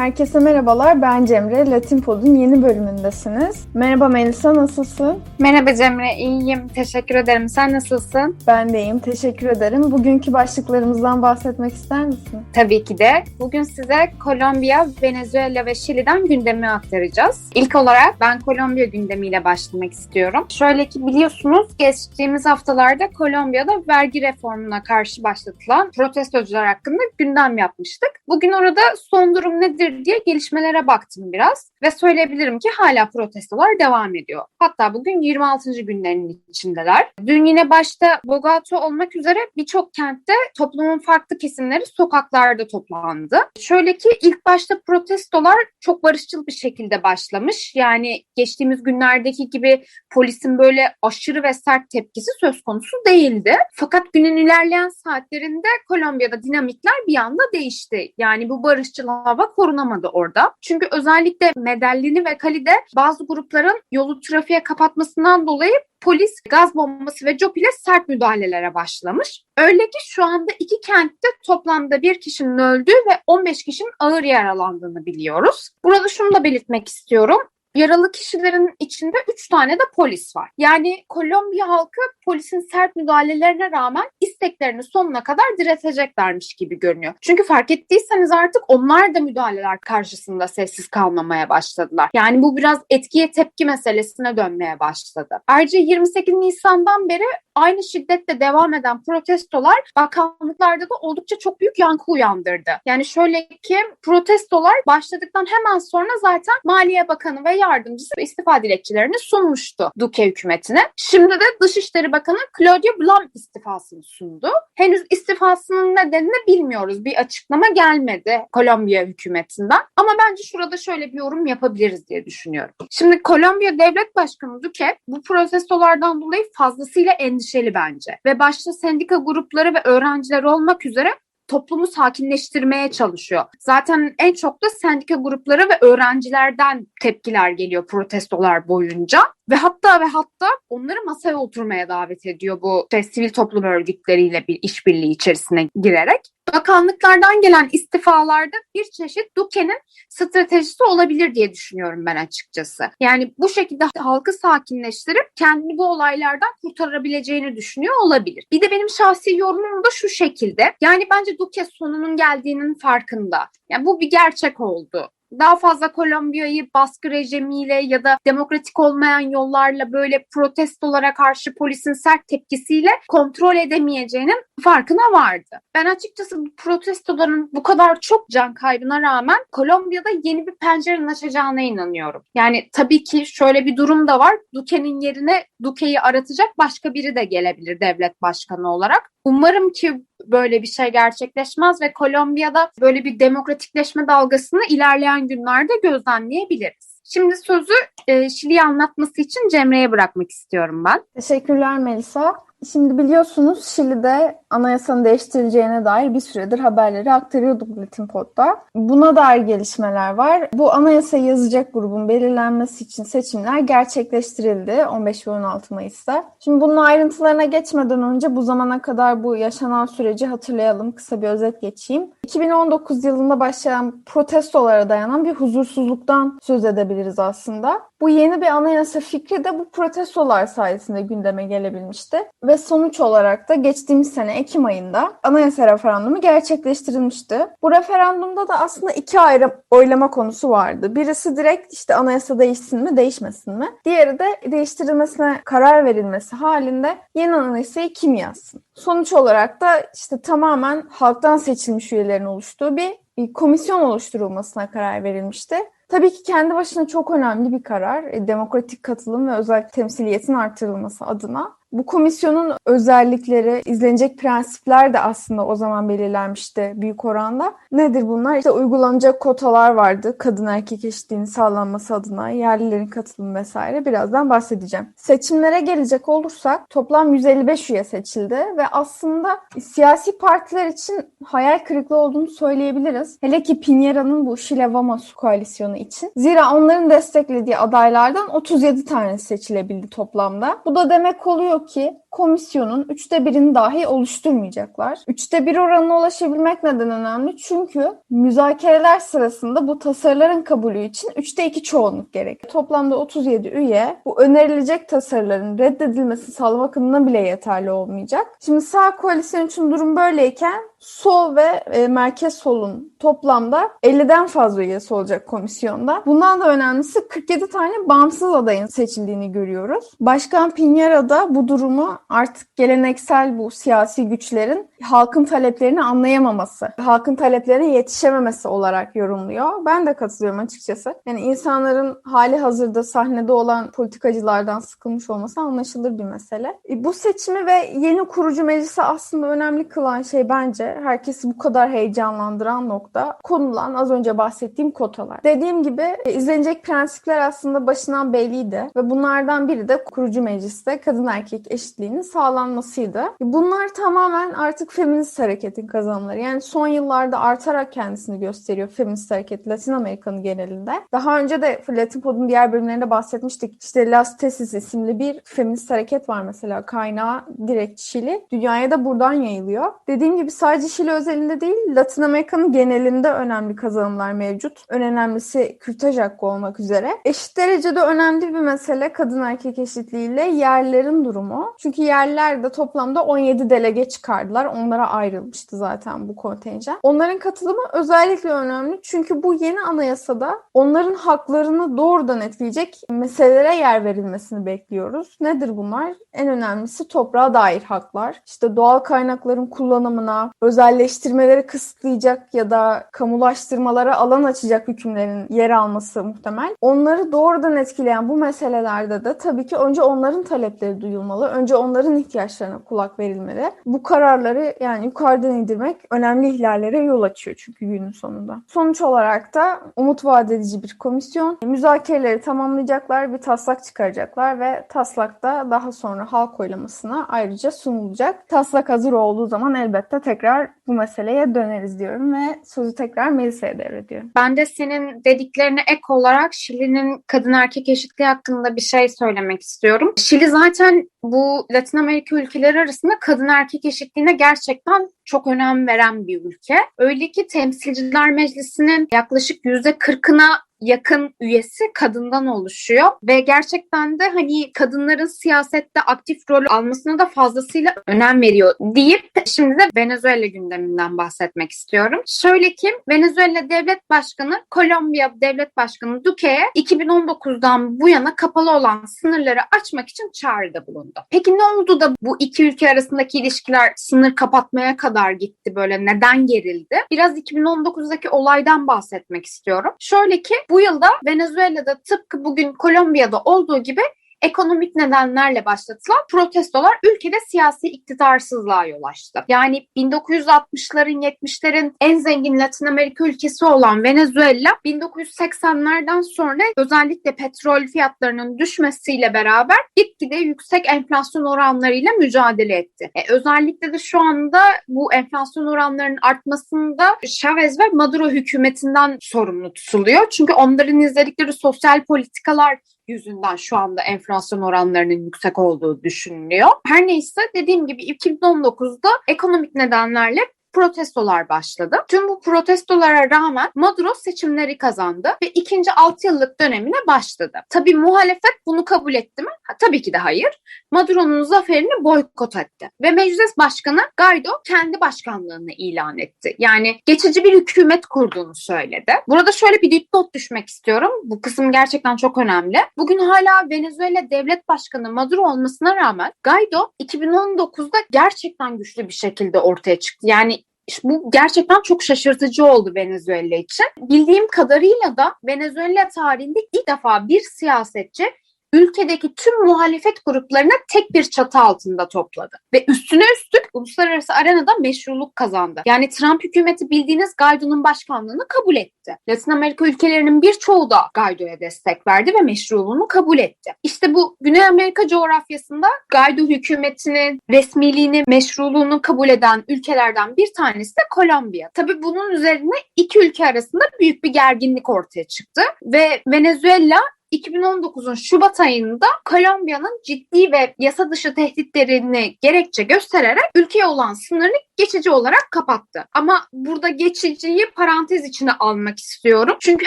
Herkese merhabalar, ben Cemre. Latin Pod'un yeni bölümündesiniz. Merhaba Melisa, nasılsın? Merhaba Cemre, iyiyim. Teşekkür ederim. Sen nasılsın? Ben de iyiyim, teşekkür ederim. Bugünkü başlıklarımızdan bahsetmek ister misin? Tabii ki de. Bugün size Kolombiya, Venezuela ve Şili'den gündemi aktaracağız. İlk olarak ben Kolombiya gündemiyle başlamak istiyorum. Şöyle ki biliyorsunuz geçtiğimiz haftalarda Kolombiya'da vergi reformuna karşı başlatılan protestocular hakkında gündem yapmıştık. Bugün orada son durum nedir diye gelişmelere baktım biraz ve söyleyebilirim ki hala protestolar devam ediyor. Hatta bugün 26. günlerinin içindeler. Dün yine başta Bogota olmak üzere birçok kentte toplumun farklı kesimleri sokaklarda toplandı. Şöyle ki ilk başta protestolar çok barışçıl bir şekilde başlamış. Yani geçtiğimiz günlerdeki gibi polisin böyle aşırı ve sert tepkisi söz konusu değildi. Fakat günün ilerleyen saatlerinde Kolombiya'da dinamikler bir anda değişti. Yani bu barışçıl hava korunamadı orada. Çünkü özellikle Medellini ve Cali'de bazı grupların yolu trafiğe kapatmasından dolayı polis gaz bombası ve cop ile sert müdahalelere başlamış. Öyle ki şu anda iki kentte toplamda bir kişinin öldüğü ve 15 kişinin ağır yaralandığını biliyoruz. Burada şunu da belirtmek istiyorum. Yaralı kişilerin içinde 3 tane de polis var. Yani Kolombiya halkı polisin sert müdahalelerine rağmen isteklerini sonuna kadar direteceklermiş gibi görünüyor. Çünkü fark ettiyseniz artık onlar da müdahaleler karşısında sessiz kalmamaya başladılar. Yani bu biraz etkiye tepki meselesine dönmeye başladı. Ayrıca 28 Nisan'dan beri aynı şiddetle devam eden protestolar bakanlıklarda da oldukça çok büyük yankı uyandırdı. Yani şöyle ki protestolar başladıktan hemen sonra zaten Maliye Bakanı ve yardımcısı istifa dilekçelerini sunmuştu Duque hükümetine. Şimdi de Dışişleri Bakanı Claudia Blam istifasını sundu. Henüz istifasının nedenini bilmiyoruz. Bir açıklama gelmedi Kolombiya hükümetinden. Ama bence şurada şöyle bir yorum yapabiliriz diye düşünüyorum. Şimdi Kolombiya Devlet Başkanı Duque bu protestolardan dolayı fazlasıyla endişeli bence. Ve başta sendika grupları ve öğrenciler olmak üzere toplumu sakinleştirmeye çalışıyor. Zaten en çok da sendika grupları ve öğrencilerden tepkiler geliyor protestolar boyunca. Ve hatta ve hatta onları masaya oturmaya davet ediyor bu işte, sivil toplum örgütleriyle bir işbirliği içerisine girerek. Bakanlıklardan gelen istifalarda bir çeşit Duque'nin stratejisi olabilir diye düşünüyorum ben açıkçası. Yani bu şekilde halkı sakinleştirip kendini bu olaylardan kurtarabileceğini düşünüyor olabilir. Bir de benim şahsi yorumum da şu şekilde. Yani bence Duque sonunun geldiğinin farkında. Yani bu bir gerçek oldu daha fazla Kolombiya'yı baskı rejimiyle ya da demokratik olmayan yollarla böyle protestolara karşı polisin sert tepkisiyle kontrol edemeyeceğinin farkına vardı. Ben açıkçası bu protestoların bu kadar çok can kaybına rağmen Kolombiya'da yeni bir pencerenin açacağına inanıyorum. Yani tabii ki şöyle bir durum da var. Duque'nin yerine Duque'yi aratacak başka biri de gelebilir devlet başkanı olarak. Umarım ki böyle bir şey gerçekleşmez ve Kolombiya'da böyle bir demokratikleşme dalgasını ilerleyen günlerde gözlemleyebiliriz. Şimdi sözü e, Şili'yi anlatması için Cemre'ye bırakmak istiyorum ben. Teşekkürler Melisa. Şimdi biliyorsunuz Şili'de anayasanın değiştirileceğine dair bir süredir haberleri aktarıyorduk Latin Pod'da. Buna dair gelişmeler var. Bu anayasayı yazacak grubun belirlenmesi için seçimler gerçekleştirildi 15 ve 16 Mayıs'ta. Şimdi bunun ayrıntılarına geçmeden önce bu zamana kadar bu yaşanan süreci hatırlayalım. Kısa bir özet geçeyim. 2019 yılında başlayan protestolara dayanan bir huzursuzluktan söz edebiliriz aslında. Bu yeni bir anayasa fikri de bu protestolar sayesinde gündeme gelebilmişti. Ve sonuç olarak da geçtiğimiz sene Ekim ayında anayasa referandumu gerçekleştirilmişti. Bu referandumda da aslında iki ayrı oylama konusu vardı. Birisi direkt işte anayasa değişsin mi değişmesin mi? Diğeri de değiştirilmesine karar verilmesi halinde yeni anayasayı kim yazsın? Sonuç olarak da işte tamamen halktan seçilmiş üyelerin oluştuğu bir, bir komisyon oluşturulmasına karar verilmişti. Tabii ki kendi başına çok önemli bir karar. E, demokratik katılım ve özellikle temsiliyetin artırılması adına. Bu komisyonun özellikleri, izlenecek prensipler de aslında o zaman belirlenmişti büyük oranda. Nedir bunlar? İşte uygulanacak kotalar vardı. Kadın erkek eşitliğinin sağlanması adına, yerlilerin katılımı vesaire. Birazdan bahsedeceğim. Seçimlere gelecek olursak toplam 155 üye seçildi ve aslında siyasi partiler için hayal kırıklığı olduğunu söyleyebiliriz. Hele ki Piñera'nın bu Şile Vamos koalisyonu için. Zira onların desteklediği adaylardan 37 tane seçilebildi toplamda. Bu da demek oluyor ki komisyonun üçte birini dahi oluşturmayacaklar. Üçte bir oranına ulaşabilmek neden önemli? Çünkü müzakereler sırasında bu tasarıların kabulü için üçte iki çoğunluk gerek. Toplamda 37 üye bu önerilecek tasarıların reddedilmesini sağlamak adına bile yeterli olmayacak. Şimdi sağ koalisyon için durum böyleyken sol ve e, merkez solun toplamda 50'den fazla üyesi olacak komisyonda. Bundan da önemlisi 47 tane bağımsız adayın seçildiğini görüyoruz. Başkan Piñera da bu durumu artık geleneksel bu siyasi güçlerin halkın taleplerini anlayamaması, halkın taleplerine yetişememesi olarak yorumluyor. Ben de katılıyorum açıkçası. Yani insanların hali hazırda sahnede olan politikacılardan sıkılmış olması anlaşılır bir mesele. E, bu seçimi ve yeni kurucu meclisi aslında önemli kılan şey bence herkesi bu kadar heyecanlandıran nokta konulan az önce bahsettiğim kotalar. Dediğim gibi e, izlenecek prensipler aslında başından belliydi ve bunlardan biri de kurucu mecliste kadın erkek eşitliğinin sağlanmasıydı. E, Bunlar tamamen artık feminist hareketin kazanımları. Yani son yıllarda artarak kendisini gösteriyor feminist hareket Latin Amerika'nın genelinde. Daha önce de Latin Pod'un diğer bölümlerinde bahsetmiştik. İşte Las Tesis isimli bir feminist hareket var mesela. Kaynağı direkt Şili. Dünyaya da buradan yayılıyor. Dediğim gibi sadece Şili özelinde değil, Latin Amerika'nın genelinde önemli kazanımlar mevcut. En önemlisi kürtaj hakkı olmak üzere. Eşit derecede önemli bir mesele kadın erkek eşitliğiyle yerlerin durumu. Çünkü yerlerde toplamda 17 delege çıkardılar. Onlara ayrılmıştı zaten bu kontenjan. Onların katılımı özellikle önemli. Çünkü bu yeni anayasada onların haklarını doğrudan etkileyecek meselelere yer verilmesini bekliyoruz. Nedir bunlar? En önemlisi toprağa dair haklar. İşte doğal kaynakların kullanımına, özelleştirmeleri kısıtlayacak ya da kamulaştırmalara alan açacak hükümlerin yer alması muhtemel. Onları doğrudan etkileyen bu meselelerde de tabii ki önce onların talepleri duyulmalı. Önce onların ihtiyaçlarına kulak verilmeli. Bu kararları yani yukarıdan indirmek önemli ihlallere yol açıyor çünkü günün sonunda. Sonuç olarak da umut vaat edici bir komisyon. Müzakereleri tamamlayacaklar, bir taslak çıkaracaklar ve taslak da daha sonra halk oylamasına ayrıca sunulacak. Taslak hazır olduğu zaman elbette tekrar bu meseleye döneriz diyorum ve sözü tekrar Melisa'ya devrediyorum. Ben de senin dediklerine ek olarak Şili'nin kadın erkek eşitliği hakkında bir şey söylemek istiyorum. Şili zaten bu Latin Amerika ülkeleri arasında kadın erkek eşitliğine gerçekten çok önem veren bir ülke. Öyle ki Temsilciler Meclisi'nin yaklaşık %40'ına yakın üyesi kadından oluşuyor ve gerçekten de hani kadınların siyasette aktif rol almasına da fazlasıyla önem veriyor deyip şimdi de Venezuela gündeminden bahsetmek istiyorum. Şöyle ki Venezuela Devlet Başkanı Kolombiya Devlet Başkanı Duque'ye 2019'dan bu yana kapalı olan sınırları açmak için çağrıda bulundu. Peki ne oldu da bu iki ülke arasındaki ilişkiler sınır kapatmaya kadar gitti böyle neden gerildi? Biraz 2019'daki olaydan bahsetmek istiyorum. Şöyle ki bu yılda Venezuela'da tıpkı bugün Kolombiya'da olduğu gibi ekonomik nedenlerle başlatılan protestolar ülkede siyasi iktidarsızlığa yol açtı. Yani 1960'ların 70'lerin en zengin Latin Amerika ülkesi olan Venezuela 1980'lerden sonra özellikle petrol fiyatlarının düşmesiyle beraber gitgide yüksek enflasyon oranlarıyla mücadele etti. E, özellikle de şu anda bu enflasyon oranlarının artmasında Chavez ve Maduro hükümetinden sorumlu tutuluyor. Çünkü onların izledikleri sosyal politikalar yüzünden şu anda enflasyon oranlarının yüksek olduğu düşünülüyor. Her neyse dediğim gibi 2019'da ekonomik nedenlerle protestolar başladı. Tüm bu protestolara rağmen Maduro seçimleri kazandı ve ikinci 6 yıllık dönemine başladı. Tabii muhalefet bunu kabul etti mi? Ha, tabii ki de hayır. Maduro'nun zaferini boykot etti. Ve meclis başkanı Guaido kendi başkanlığını ilan etti. Yani geçici bir hükümet kurduğunu söyledi. Burada şöyle bir dipnot düşmek istiyorum. Bu kısım gerçekten çok önemli. Bugün hala Venezuela devlet başkanı Maduro olmasına rağmen Guaido 2019'da gerçekten güçlü bir şekilde ortaya çıktı. Yani bu gerçekten çok şaşırtıcı oldu Venezuela için. Bildiğim kadarıyla da Venezuela tarihinde ilk defa bir siyasetçi ülkedeki tüm muhalefet gruplarını tek bir çatı altında topladı. Ve üstüne üstlük uluslararası arenada meşruluk kazandı. Yani Trump hükümeti bildiğiniz Guaido'nun başkanlığını kabul etti. Latin Amerika ülkelerinin birçoğu da Guaido'ya destek verdi ve meşruluğunu kabul etti. İşte bu Güney Amerika coğrafyasında Guaido hükümetinin resmiliğini, meşruluğunu kabul eden ülkelerden bir tanesi de Kolombiya. Tabii bunun üzerine iki ülke arasında büyük bir gerginlik ortaya çıktı ve Venezuela 2019'un Şubat ayında Kolombiya'nın ciddi ve yasa dışı tehditlerini gerekçe göstererek ülkeye olan sınırını geçici olarak kapattı. Ama burada geçiciyi parantez içine almak istiyorum. Çünkü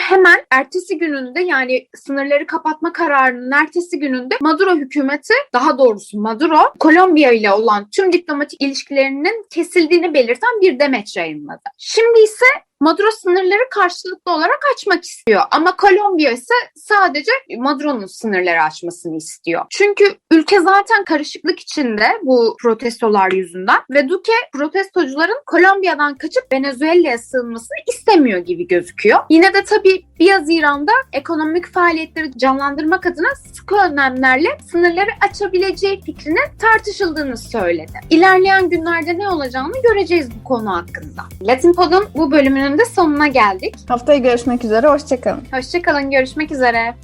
hemen ertesi gününde yani sınırları kapatma kararının ertesi gününde Maduro hükümeti daha doğrusu Maduro Kolombiya ile olan tüm diplomatik ilişkilerinin kesildiğini belirten bir demeç yayınladı. Şimdi ise Maduro sınırları karşılıklı olarak açmak istiyor. Ama Kolombiya ise sadece Maduro'nun sınırları açmasını istiyor. Çünkü ülke zaten karışıklık içinde bu protestolar yüzünden ve Duque protestocuların Kolombiya'dan kaçıp Venezuela'ya sığınmasını istemiyor gibi gözüküyor. Yine de tabii 1 Haziran'da ekonomik faaliyetleri canlandırmak adına sıkı önlemlerle sınırları açabileceği fikrinin tartışıldığını söyledi. İlerleyen günlerde ne olacağını göreceğiz bu konu hakkında. Latin Pod'un bu bölümünün de sonuna geldik. Haftaya görüşmek üzere. Hoşçakalın. Hoşçakalın, görüşmek üzere.